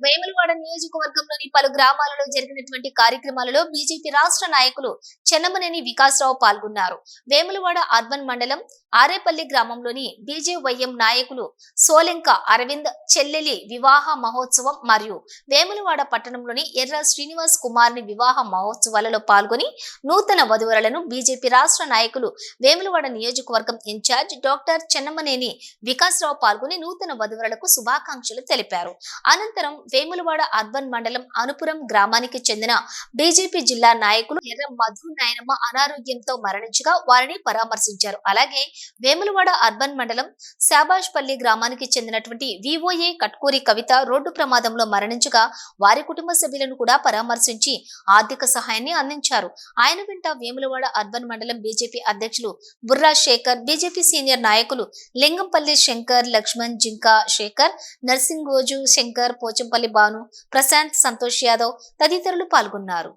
వేములవాడ నియోజకవర్గంలోని పలు గ్రామాలలో జరిగినటువంటి కార్యక్రమాలలో బీజేపీ రాష్ట్ర నాయకులు చెన్నమనేని వికాసరావు పాల్గొన్నారు. వేములవాడ అర్బన్ మండలం ఆరేపల్లి గ్రామంలోని బీజేవైఎం నాయకులు సోలెంక అరవింద్ చెల్లెలి వివాహ మహోత్సవం మరియు వేములవాడ పట్టణంలోని ఎర్ర శ్రీనివాస్ కుమార్ని వివాహ మహోత్సవాలలో పాల్గొని నూతన వధువరులను బీజేపీ రాష్ట్ర నాయకులు వేములవాడ నియోజకవర్గం ఇన్ఛార్జ్ డాక్టర్ చెన్నమనేని వికాసరావు పాల్గొని నూతన వధువరులకు శుభాకాంక్షలు తెలిపారు. అనంతరం వేములవాడ అర్బన్ మండలం అనుపురం గ్రామానికి చెందిన బీజేపీ జిల్లా నాయకులు ఎర్ర మధు నాయనమ్మ అనారోగ్యంతో మరణించగా వారిని పరామర్శించారు. అలాగే వేములవాడ అర్బన్ మండలం శాబాష్పల్లి గ్రామానికి చెందినటువంటి వివోఏ కట్కూరి కవిత రోడ్డు ప్రమాదంలో మరణించగా వారి కుటుంబ సభ్యులను కూడా పరామర్శించి ఆర్థిక సహాయాన్ని అందించారు. ఆయన వెంట వేములవాడ అర్బన్ మండలం బీజేపీ అధ్యక్షులు బుర్రా శేఖర్ బీజేపీ సీనియర్ నాయకులు లింగంపల్లి శంకర్ లక్ష్మణ్ జింకా శేఖర్ నర్సింగోజు శంకర్ పోచంపల్లి భాను ప్రశాంత్ సంతోష్ యాదవ్ తదితరులు పాల్గొన్నారు.